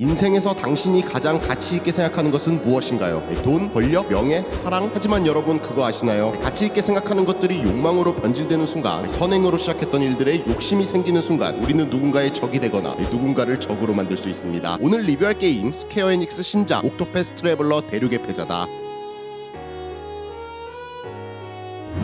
인생에서 당신이 가장 가치 있게 생각하는 것은 무엇인가요? 돈, 권력, 명예, 사랑? 하지만 여러분 그거 아시나요? 가치 있게 생각하는 것들이 욕망으로 변질되는 순간, 선행으로 시작했던 일들에 욕심이 생기는 순간, 우리는 누군가의 적이 되거나 누군가를 적으로 만들 수 있습니다. 오늘 리뷰할 게임 스퀘어 에닉스 신작 옥토패스 트래블러 대륙의 패자다.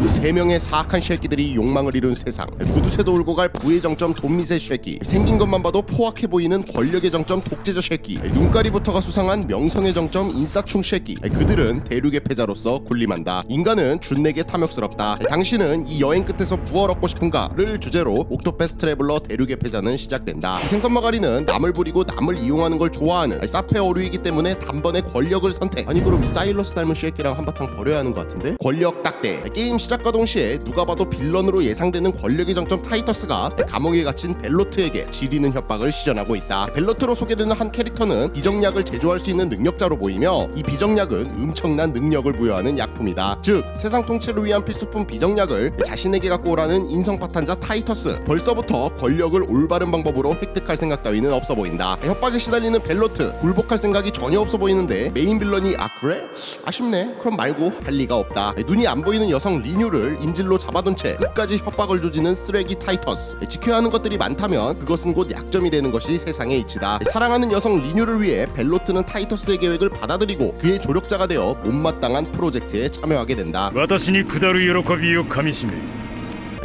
세 명의 사악한 쉐끼들이 욕망을 이룬 세상. 구두쇠도 울고 갈 부의 정점 돈미세 쉐끼 생긴 것만 봐도 포악해 보이는 권력의 정점 독재자 쉐끼 눈가리부터가 수상한 명성의 정점 인싸충 쉐끼 그들은 대륙의 패자로서 군림한다. 인간은 준내게 탐욕스럽다. 당신은 이 여행 끝에서 무얼 얻고 싶은가를 주제로 옥토패스 트래블러 대륙의 패자는 시작된다. 이 생선마가리는 남을 부리고 남을 이용하는 걸 좋아하는 사페 어류이기 때문에 단번에 권력을 선택. 아니 그럼 이 사일러스 닮은 쉐끼랑 한바탕 버려야 하는 것 같은데? 권력 딱대. 게임 시작 과 동시에 누가 봐도 빌런으로 예상되는 권력의 정점 타이터스가 감옥에 갇힌 벨로트에게 지리는 협박을 시전하고 있다. 벨로트로 소개되는 한 캐릭터는 비정약을 제조할 수 있는 능력자로 보이며 이 비정약은 엄청난 능력을 부여하는 약품이다. 즉 세상 통치를 위한 필수품 비정약을 자신에게 갖고 오라는 인성 파탄자 타이터스. 벌써부터 권력을 올바른 방법으로 획득할 생각 따위는 없어 보인다. 협박에 시달리는 벨로트 굴복할 생각이 전혀 없어 보이는데 메인 빌런이 아 그래? 아쉽네. 그럼 말고 할 리가 없다. 눈이 안 보이는 여성 리뉴 를 인질로 잡아둔 채 끝까지 협박을 조지는 쓰레기 타이터스. 지켜야 하는 것들이 많다면 그것은 곧 약점이 되는 것이 세상의 이치다. 사랑하는 여성 리뉴를 위해 벨로트는 타이터스의 계획을 받아들이고 그의 조력자가 되어 못마땅한 프로젝트에 참여하게 된다. 私に下る喜びをかみしめ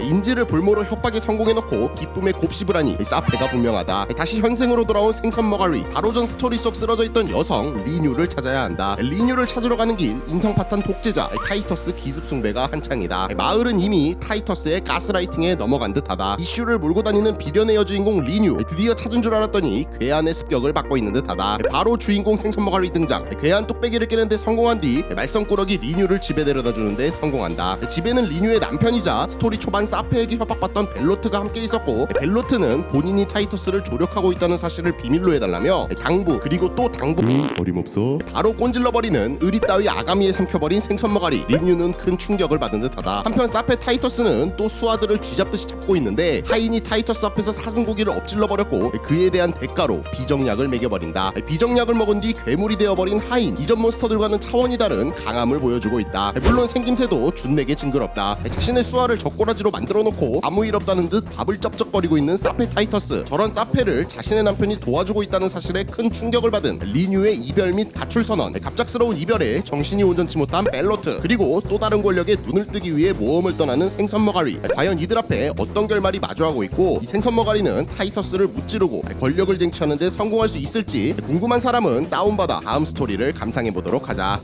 인지를 볼모로 협박에 성공해놓고 기쁨에 곱씹을 하니 사페가 분명하다. 다시 현생으로 돌아온 생선 머가리. 바로 전 스토리 속 쓰러져 있던 여성 리뉴를 찾아야 한다. 리뉴를 찾으러 가는 길 인성 파탄 독재자 타이터스 기습 숭배가 한창이다. 마을은 이미 타이터스의 가스라이팅에 넘어간 듯하다. 이슈를 몰고 다니는 비련의 여주인공 리뉴. 드디어 찾은 줄 알았더니 괴한의 습격을 받고 있는 듯하다. 바로 주인공 생선 머가리 등장. 괴한 뚝배기를 깨는데 성공한 뒤 말썽꾸러기 리뉴를 집에 데려다 주는데 성공한다. 집에는 리뉴의 남편이자 스토리 초반 사페에게 협박받던 벨로트가 함께 있었고 벨로트는 본인이 타이토스를 조력하고 있다는 사실을 비밀로 해달라며 당부 그리고 또 당부. 어림없어. 바로 꼰질러버리는 의리 따위 아가미에 삼켜버린 생선머가리 리뉴는 큰 충격을 받은 듯하다. 한편 사페 타이터스는 또 수아들을 쥐잡듯이 잡고 있는데 하인이 타이터스 앞에서 사슴 고기를 엎질러버렸고 그에 대한 대가로 비정약을 먹여버린다. 비정약을 먹은 뒤 괴물이 되어버린 하인. 이전 몬스터들과는 차원이 다른 강함을 보여주고 있다. 물론 생김새도 준내게 징그럽다. 자신의 수아를 젓가락지로 만들어 놓고 아무 일 없다는 듯 밥을 쩝쩝거리고 있는 사페 타이터스. 저런 사페를 자신의 남편이 도와주고 있다는 사실에 큰 충격을 받은 리뉴의 이별 및 가출 선언. 갑작스러운 이별에 정신이 온전치 못한 벨로트. 그리고 또 다른 권력에 눈을 뜨기 위해 모험을 떠나는 생선 머가리. 과연 이들 앞에 어떤 결말이 마주하고 있고 이 생선 머가리는 타이터스를 무찌르고 권력을 쟁취하는 데 성공할 수 있을지 궁금한 사람은 다운받아 다음 스토리를 감상해 보도록 하자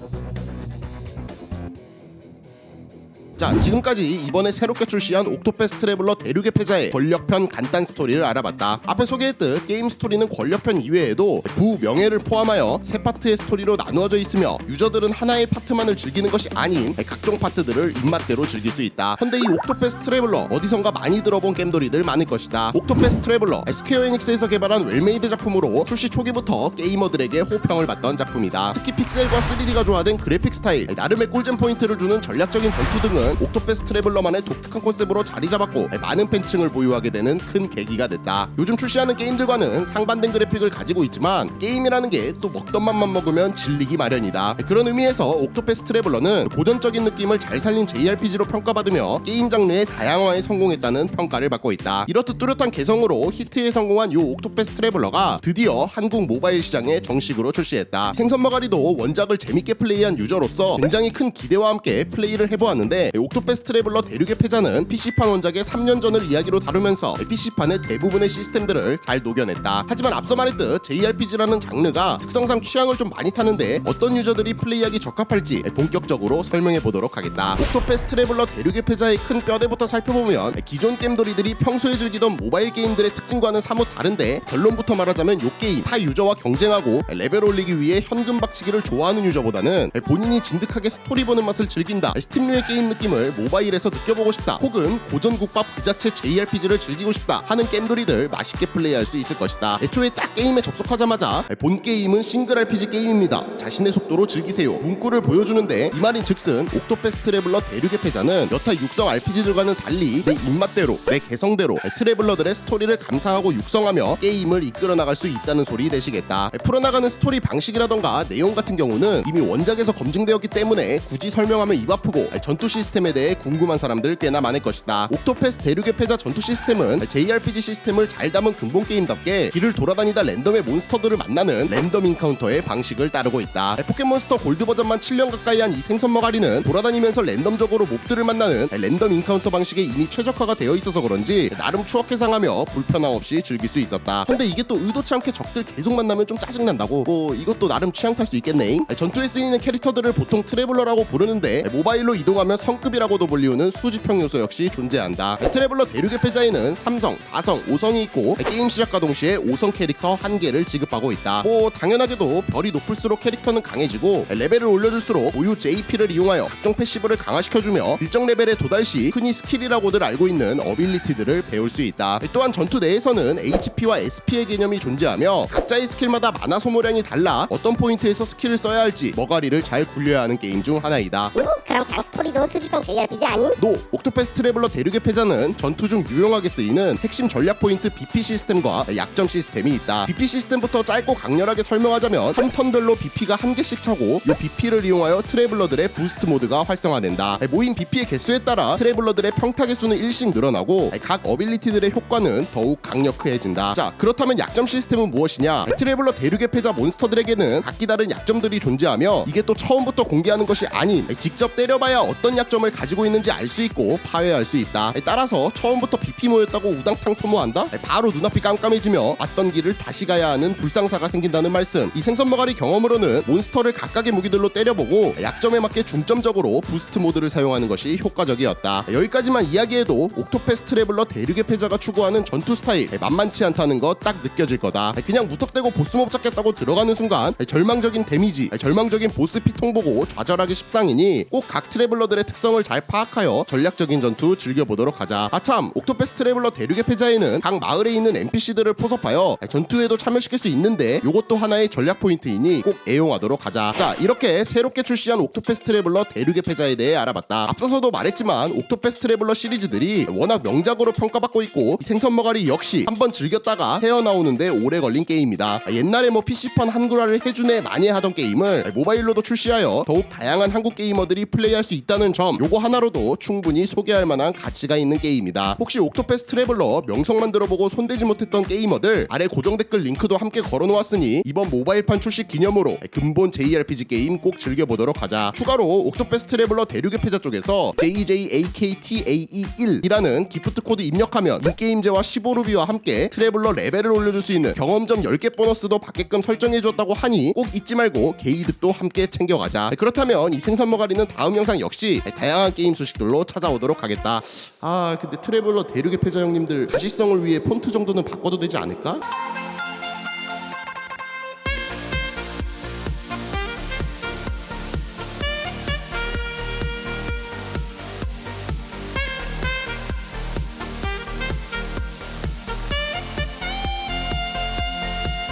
자 지금까지 이번에 새롭게 출시한 옥토패스 트래블러 대륙의 패자의 권력편 간단 스토리를 알아봤다. 앞에 소개했듯 게임 스토리는 권력편 이외에도 부 명예를 포함하여 세 파트의 스토리로 나누어져 있으며 유저들은 하나의 파트만을 즐기는 것이 아닌 각종 파트들을 입맛대로 즐길 수 있다. 현대 이 옥토패스 트래블러 어디선가 많이 들어본 겜돌이들 많을 것이다. 옥토패스 트래블러 스퀘어 에닉스에서 개발한 웰메이드 작품으로 출시 초기부터 게이머들에게 호평을 받던 작품이다. 특히 픽셀과 3D가 조화된 그래픽 스타일 나름의 꿀잼 포인트를 주는 전략적인 전투 등은 옥토패스 트래블러만의 독특한 컨셉으로 자리 잡았고 많은 팬층을 보유하게 되는 큰 계기가 됐다. 요즘 출시하는 게임들과는 상반된 그래픽을 가지고 있지만 게임이라는 게 또 먹던 맘만 먹으면 질리기 마련이다. 그런 의미에서 옥토패스 트래블러는 고전적인 느낌을 잘 살린 JRPG로 평가받으며 게임 장르의 다양화에 성공했다는 평가를 받고 있다. 이렇듯 뚜렷한 개성으로 히트에 성공한 요 옥토패스 트래블러가 드디어 한국 모바일 시장에 정식으로 출시했다. 생선머가리도 원작을 재밌게 플레이한 유저로서 굉장히 큰 기대와 함께 플레이를 해보았는데 옥토패스 트래블러 대륙의 패자는 PC판 원작의 3년 전을 이야기로 다루면서 PC판의 대부분의 시스템들을 잘 녹여냈다. 하지만 앞서 말했듯 JRPG라는 장르가 특성상 취향을 좀 많이 타는데 어떤 유저들이 플레이하기 적합할지 본격적으로 설명해 보도록 하겠다. 옥토패스 트래블러 대륙의 패자의 큰 뼈대부터 살펴보면 기존 게임돌이들이 평소에 즐기던 모바일 게임들의 특징과는 사뭇 다른데 결론부터 말하자면 요 게임 타 유저와 경쟁하고 레벨 올리기 위해 현금 박치기를 좋아하는 유저보다는 본인이 진득하게 스토리 보는 맛을 즐긴다. 스팀류의 게임 느낌 느낌을 모바일에서 느껴보고 싶다. 혹은 고전국밥 그 자체 JRPG를 즐기고 싶다 하는 게임돌이들 맛있게 플레이할 수 있을 것이다. 애초에 딱 게임에 접속하자마자 본 게임은 싱글 RPG 게임입니다. 자신의 속도로 즐기세요. 문구를 보여주는데 이 말인 즉슨 옥토패스 트래블러 대륙의 패자는 여타 육성 RPG들과는 달리 내 입맛대로 내 개성대로 트래블러들의 스토리를 감상하고 육성하며 게임을 이끌어 나갈 수 있다는 소리 되시겠다. 풀어나가는 스토리 방식이라던가 내용 같은 경우는 이미 원작에서 검증되었기 때문에 굳이 설명하면 입 아프고 전투 시스템 에 대해 궁금한 사람들 꽤나 많을 것이다. 옥토패스 대륙의 패자 전투 시스템은 JRPG 시스템을 잘 담은 근본 게임답게 길을 돌아다니다 랜덤의 몬스터들을 만나는 랜덤 인카운터의 방식을 따르고 있다. 포켓몬스터 골드 버전만 7년 가까이 한 이 생선 머가리는 돌아다니면서 랜덤적으로 몹들을 만나는 랜덤 인카운터 방식에 이미 최적화가 되어 있어서 그런지 나름 추억 해상하며 불편함 없이 즐길 수 있었다. 근데 이게 또 의도치 않게 적들 계속 만나면 좀 짜증난다고. 뭐 이것도 나름 취향 탈 수 있겠네 전투에 쓰이는 캐릭터들을 보통 트래블러라고 부르는데 모바일로 이동하면 성 급이라고도 불리우는 수집형 요소 역시 존재한다. 트래블러 대륙의 패자에는 3성, 4성, 5성이 있고 게임 시작과 동시에 5성 캐릭터 한 개를 지급하고 있다. 뭐 당연하게도 별이 높을수록 캐릭터는 강해지고 레벨을 올려줄수록 모유 JP를 이용하여 각종 패시브를 강화시켜주며 일정 레벨에 도달 시 흔히 스킬이라고들 알고 있는 어빌리티들을 배울 수 있다. 또한 전투 내에서는 HP와 SP의 개념이 존재하며 각자의 스킬마다 만화 소모량이 달라 어떤 포인트에서 스킬을 써야 할지 머가리를 잘 굴려야 하는 게임 중 하나이다. 응? 그럼 그냥 스토리도 수집 형 JRPG 아님? 노! 옥토패스 트래블러 대륙의 패자는 전투 중 유용하게 쓰이는 핵심 전략 포인트 BP 시스템과 약점 시스템이 있다. BP 시스템부터 짧고 강렬하게 설명하자면 한 턴별로 BP가 한 개씩 차고 이 BP를 이용하여 트래블러들의 부스트 모드가 활성화된다. 모인 BP의 개수에 따라 트래블러들의 평타 개수는 일씩 늘어나고 각 어빌리티들의 효과는 더욱 강력해진다. 자, 그렇다면 약점 시스템은 무엇이냐? 트래블러 대륙의 패자 몬스터들에게는 각기 다른 약점들이 존재하며 이게 또 처음부터 공개하는 것이 아닌 직접 때려봐야 어떤 약점을 가지고 있는지 알 수 있고 파괴할 수 있다. 따라서 처음부터 BP 모였다고 우당탕 소모한다? 바로 눈앞이 깜깜해지며 왔던 길을 다시 가야 하는 불상사가 생긴다는 말씀. 이 생선 머가리 경험으로는 몬스터를 각각의 무기들로 때려보고 약점에 맞게 중점적으로 부스트 모드를 사용하는 것이 효과적이었다. 여기까지만 이야기해도 옥토패스 트래블러 대륙의 패자가 추구하는 전투 스타일 만만치 않다는 거 딱 느껴질 거다. 그냥 무턱대고 보스몹 잡겠다고 들어가는 순간 절망적인 데미지, 절망적인 보스 피통 보고 좌절하기 십상이니 꼭 각 트래블러들의 특성 을 잘 파악하여 전략적인 전투 즐겨보도록 하자. 아참, 옥토패스 트래블러 대륙의 패자에는 각 마을에 있는 NPC들을 포섭하여 전투에도 참여시킬 수 있는데 이것도 하나의 전략 포인트이니 꼭 애용하도록 하자. 자, 이렇게 새롭게 출시한 옥토패스 트래블러 대륙의 패자에 대해 알아봤다. 앞서서도 말했지만 옥토패스 트래블러 시리즈들이 워낙 명작으로 평가받고 있고 이 생선 머가리 역시 한번 즐겼다가 헤어나오는데 오래 걸린 게임이다. 옛날에 뭐 PC판 한글화를 해주네 많이 하던 게임을 모바일로도 출시하여 더욱 다양한 한국 게이머들이 플레이할 수 있다는 점 요거 하나로도 충분히 소개할 만한 가치가 있는 게임이다. 혹시 옥토패스 트래블러 명성만 들어보고 손대지 못했던 게이머들 아래 고정 댓글 링크도 함께 걸어놓았으니 이번 모바일판 출시 기념으로 근본 JRPG 게임 꼭 즐겨보도록 하자. 추가로 옥토패스 트래블러 대륙의 패자 쪽에서 JJAKTAE1이라는 기프트 코드 입력하면 인게임제와 15루비와 함께 트래블러 레벨을 올려줄 수 있는 경험점 10개 보너스도 받게끔 설정해주었다고 하니 꼭 잊지 말고 게이득도 함께 챙겨가자. 그렇다면 이 생선 머가리는 다음 영상 역시 다양한 게임 소식들로 찾아오도록 하겠다. 아 근데 트래블러 대륙의 패자 형님들 가시성을 위해 폰트 정도는 바꿔도 되지 않을까?